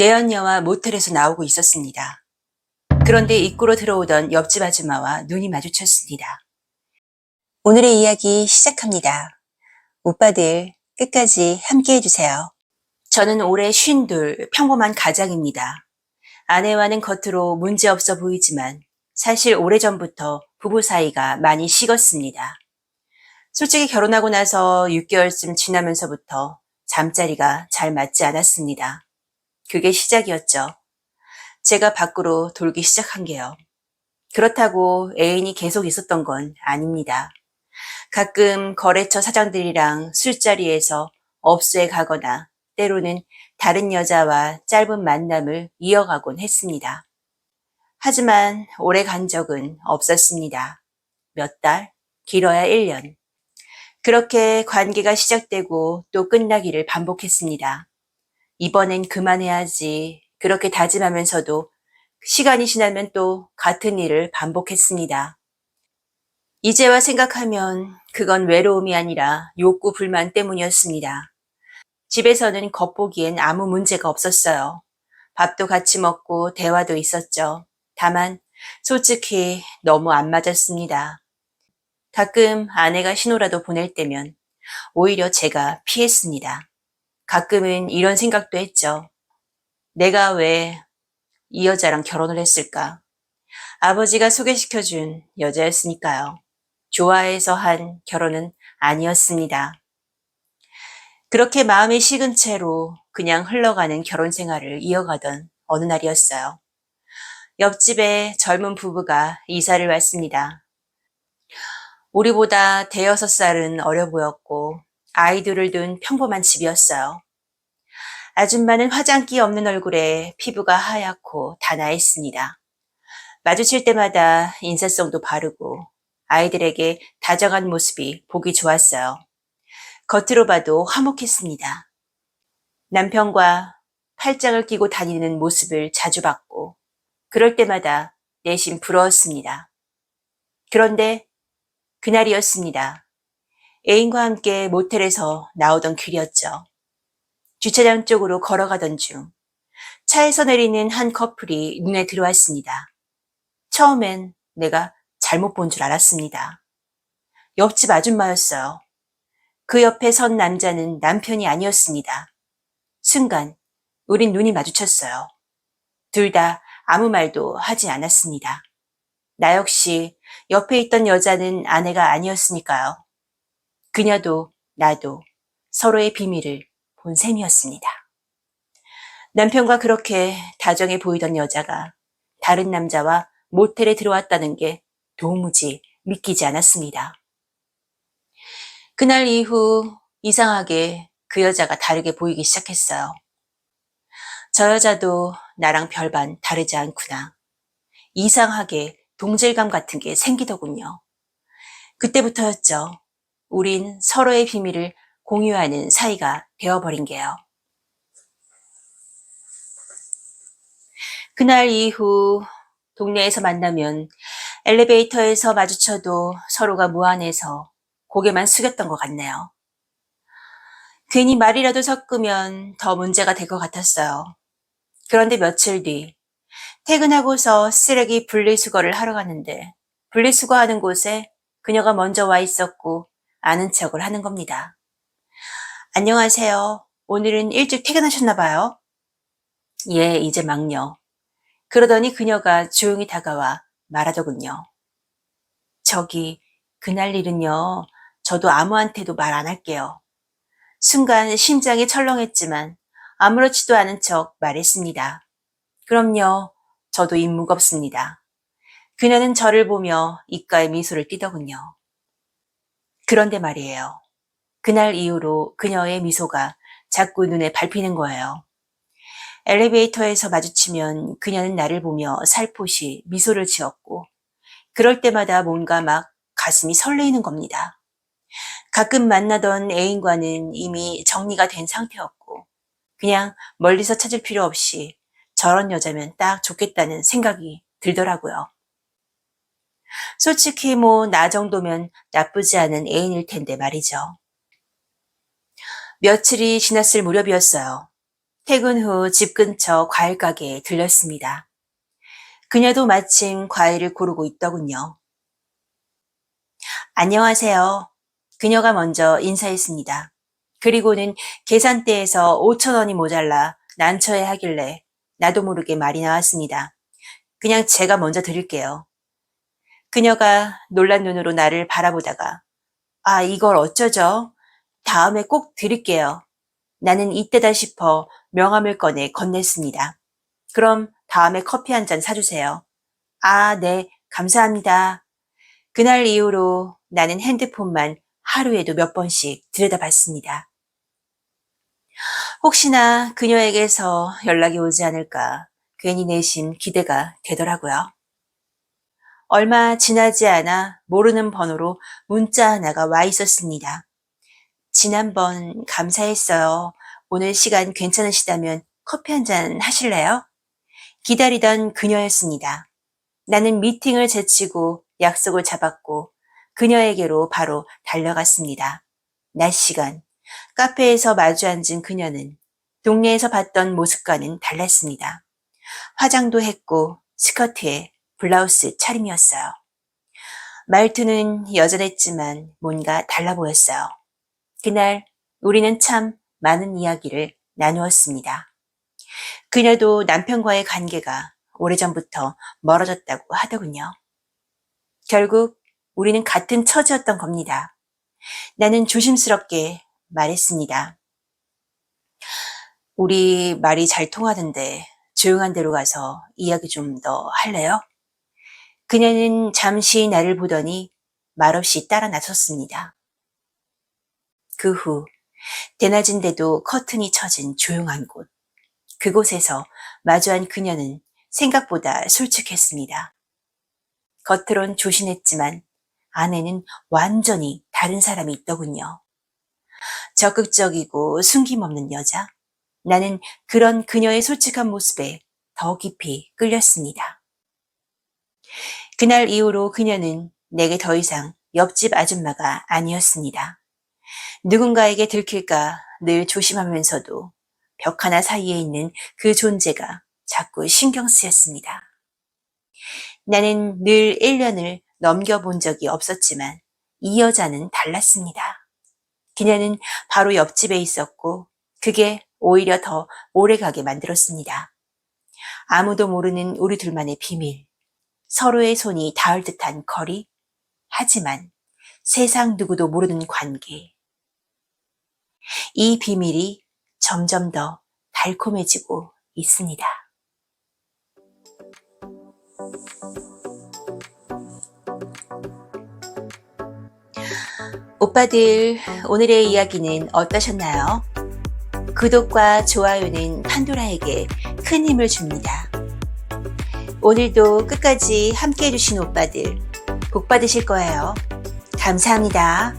내연녀와 모텔에서 나오고 있었습니다. 그런데 입구로 들어오던 옆집 아줌마와 눈이 마주쳤습니다. 오늘의 이야기 시작합니다. 오빠들 끝까지 함께 해주세요. 저는 올해 쉰둘 평범한 가장입니다. 아내와는 겉으로 문제없어 보이지만 사실 오래전부터 부부 사이가 많이 식었습니다. 솔직히 결혼하고 나서 6개월쯤 지나면서부터 잠자리가 잘 맞지 않았습니다. 그게 시작이었죠. 제가 밖으로 돌기 시작한 게요. 그렇다고 애인이 계속 있었던 건 아닙니다. 가끔 거래처 사장들이랑 술자리에서 업소에 가거나 때로는 다른 여자와 짧은 만남을 이어가곤 했습니다. 하지만 오래 간 적은 없었습니다. 몇 달, 길어야 1년. 그렇게 관계가 시작되고 또 끝나기를 반복했습니다. 이번엔 그만해야지. 그렇게 다짐하면서도 시간이 지나면 또 같은 일을 반복했습니다. 이제와 생각하면 그건 외로움이 아니라 욕구 불만 때문이었습니다. 집에서는 겉보기엔 아무 문제가 없었어요. 밥도 같이 먹고 대화도 있었죠. 다만 솔직히 너무 안 맞았습니다. 가끔 아내가 신호라도 보낼 때면 오히려 제가 피했습니다. 가끔은 이런 생각도 했죠. 내가 왜 이 여자랑 결혼을 했을까? 아버지가 소개시켜준 여자였으니까요. 좋아해서 한 결혼은 아니었습니다. 그렇게 마음이 식은 채로 그냥 흘러가는 결혼 생활을 이어가던 어느 날이었어요. 옆집에 젊은 부부가 이사를 왔습니다. 우리보다 대여섯 살은 어려 보였고 아이들을 둔 평범한 집이었어요. 아줌마는 화장기 없는 얼굴에 피부가 하얗고 단아했습니다. 마주칠 때마다 인사성도 바르고 아이들에게 다정한 모습이 보기 좋았어요. 겉으로 봐도 화목했습니다. 남편과 팔짱을 끼고 다니는 모습을 자주 봤고 그럴 때마다 내심 부러웠습니다. 그런데 그날이었습니다. 애인과 함께 모텔에서 나오던 길이었죠. 주차장 쪽으로 걸어가던 중 차에서 내리는 한 커플이 눈에 들어왔습니다. 처음엔 내가 잘못 본 줄 알았습니다. 옆집 아줌마였어요. 그 옆에 선 남자는 남편이 아니었습니다. 순간 우린 눈이 마주쳤어요. 둘 다 아무 말도 하지 않았습니다. 나 역시 옆에 있던 여자는 아내가 아니었으니까요. 그녀도 나도 서로의 비밀을 본 셈이었습니다. 남편과 그렇게 다정해 보이던 여자가 다른 남자와 모텔에 들어왔다는 게 도무지 믿기지 않았습니다. 그날 이후 이상하게 그 여자가 다르게 보이기 시작했어요. 저 여자도 나랑 별반 다르지 않구나. 이상하게 동질감 같은 게 생기더군요. 그때부터였죠. 우린 서로의 비밀을 공유하는 사이가 되어버린 게요. 그날 이후 동네에서 만나면 엘리베이터에서 마주쳐도 서로가 무안해서 고개만 숙였던 것 같네요. 괜히 말이라도 섞으면 더 문제가 될 것 같았어요. 그런데 며칠 뒤 퇴근하고서 쓰레기 분리수거를 하러 갔는데 분리수거하는 곳에 그녀가 먼저 와 있었고 아는 척을 하는 겁니다. 안녕하세요. 오늘은 일찍 퇴근하셨나 봐요. 예, 이제 막요. 그러더니 그녀가 조용히 다가와 말하더군요. 저기, 그날 일은요, 저도 아무한테도 말 안 할게요. 순간 심장이 철렁했지만 아무렇지도 않은 척 말했습니다. 그럼요, 저도 입 무겁습니다. 그녀는 저를 보며 입가에 미소를 띠더군요. 그런데 말이에요. 그날 이후로 그녀의 미소가 자꾸 눈에 밟히는 거예요. 엘리베이터에서 마주치면 그녀는 나를 보며 살포시 미소를 지었고, 그럴 때마다 뭔가 막 가슴이 설레이는 겁니다. 가끔 만나던 애인과는 이미 정리가 된 상태였고, 그냥 멀리서 찾을 필요 없이 저런 여자면 딱 좋겠다는 생각이 들더라고요. 솔직히 뭐 나 정도면 나쁘지 않은 애인일 텐데 말이죠. 며칠이 지났을 무렵이었어요. 퇴근 후 집 근처 과일 가게에 들렸습니다. 그녀도 마침 과일을 고르고 있더군요. 안녕하세요. 그녀가 먼저 인사했습니다. 그리고는 계산대에서 5천 원이 모자라 난처해 하길래 나도 모르게 말이 나왔습니다. 그냥 제가 먼저 드릴게요. 그녀가 놀란 눈으로 나를 바라보다가 아, 이걸 어쩌죠? 다음에 꼭 드릴게요. 나는 이때다 싶어 명함을 꺼내 건넸습니다. 그럼 다음에 커피 한 잔 사주세요. 아, 네, 감사합니다. 그날 이후로 나는 핸드폰만 하루에도 몇 번씩 들여다봤습니다. 혹시나 그녀에게서 연락이 오지 않을까 괜히 내심 기대가 되더라고요. 얼마 지나지 않아 모르는 번호로 문자 하나가 와 있었습니다. 지난번 감사했어요. 오늘 시간 괜찮으시다면 커피 한 잔 하실래요? 기다리던 그녀였습니다. 나는 미팅을 제치고 약속을 잡았고 그녀에게로 바로 달려갔습니다. 낮 시간 카페에서 마주 앉은 그녀는 동네에서 봤던 모습과는 달랐습니다. 화장도 했고 스커트에 블라우스 차림이었어요. 말투는 여전했지만 뭔가 달라 보였어요. 그날 우리는 참 많은 이야기를 나누었습니다. 그녀도 남편과의 관계가 오래전부터 멀어졌다고 하더군요. 결국 우리는 같은 처지였던 겁니다. 나는 조심스럽게 말했습니다. 우리 말이 잘 통하던데 조용한 데로 가서 이야기 좀 더 할래요? 그녀는 잠시 나를 보더니 말없이 따라 나섰습니다. 그 후 대낮인데도 커튼이 쳐진 조용한 곳. 그곳에서 마주한 그녀는 생각보다 솔직했습니다. 겉으론 조신했지만 안에는 완전히 다른 사람이 있더군요. 적극적이고 숨김없는 여자. 나는 그런 그녀의 솔직한 모습에 더 깊이 끌렸습니다. 그날 이후로 그녀는 내게 더 이상 옆집 아줌마가 아니었습니다. 누군가에게 들킬까 늘 조심하면서도 벽 하나 사이에 있는 그 존재가 자꾸 신경 쓰였습니다. 나는 늘 1년을 넘겨본 적이 없었지만 이 여자는 달랐습니다. 그녀는 바로 옆집에 있었고 그게 오히려 더 오래가게 만들었습니다. 아무도 모르는 우리 둘만의 비밀, 서로의 손이 닿을 듯한 거리, 하지만 세상 누구도 모르는 관계. 이 비밀이 점점 더 달콤해지고 있습니다. 오빠들, 오늘의 이야기는 어떠셨나요? 구독과 좋아요는 판도라에게 큰 힘을 줍니다. 오늘도 끝까지 함께 해주신 오빠들, 복 받으실 거예요. 감사합니다.